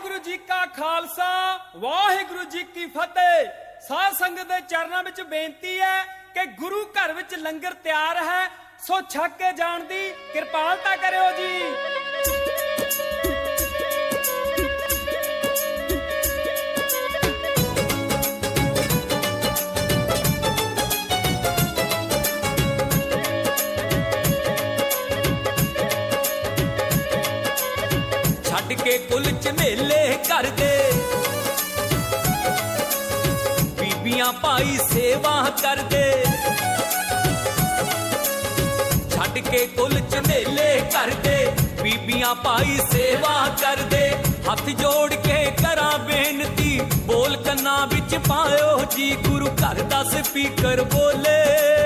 ਵਾਹਿਗੁਰੂ ਜੀ ਕਾ ਖਾਲਸਾ, ਵਾਹਿਗੁਰੂ ਜੀ ਕੀ ਫਤਿਹ। ਸਾਧ ਸੰਗਤ ਦੇ ਚਰਨਾਂ ਵਿੱਚ ਬੇਨਤੀ ਹੈ ਕਿ ਗੁਰੂ ਘਰ ਵਿੱਚ ਲੰਗਰ ਤਿਆਰ ਹੈ, ਸੋ ਛੱਕ ਕੇ ਜਾਣ ਦੀ ਕਿਰਪਾਲਤਾ ਕਰਿਓ ਜੀ। ਛੱਡ ਕੇ ਕੁਲ ਝਮੇਲੇ ਕਰਦੇ। ਬੀਬੀਆਂ ਭਾਈ ਸੇਵਾ ਕਰਦੇ। ਛੱਡ ਕੇ ਕੁਲ ਝਮੇਲੇ ਕਰਦੇ। ਬੀਬੀਆਂ ਭਾਈ ਸੇਵਾ ਕਰਦੇ। ਹੱਥ ਜੋੜ ਕੇ ਕਰਾਂ ਬੇਨਤੀ, ਬੋਲ ਕੰਨਾਂ ਵਿੱਚ ਪਾਇਓ ਜੀ। ਗੁਰੂ ਘਰ ਦਾ ਸਪੀਕਰ ਬੋਲੇ।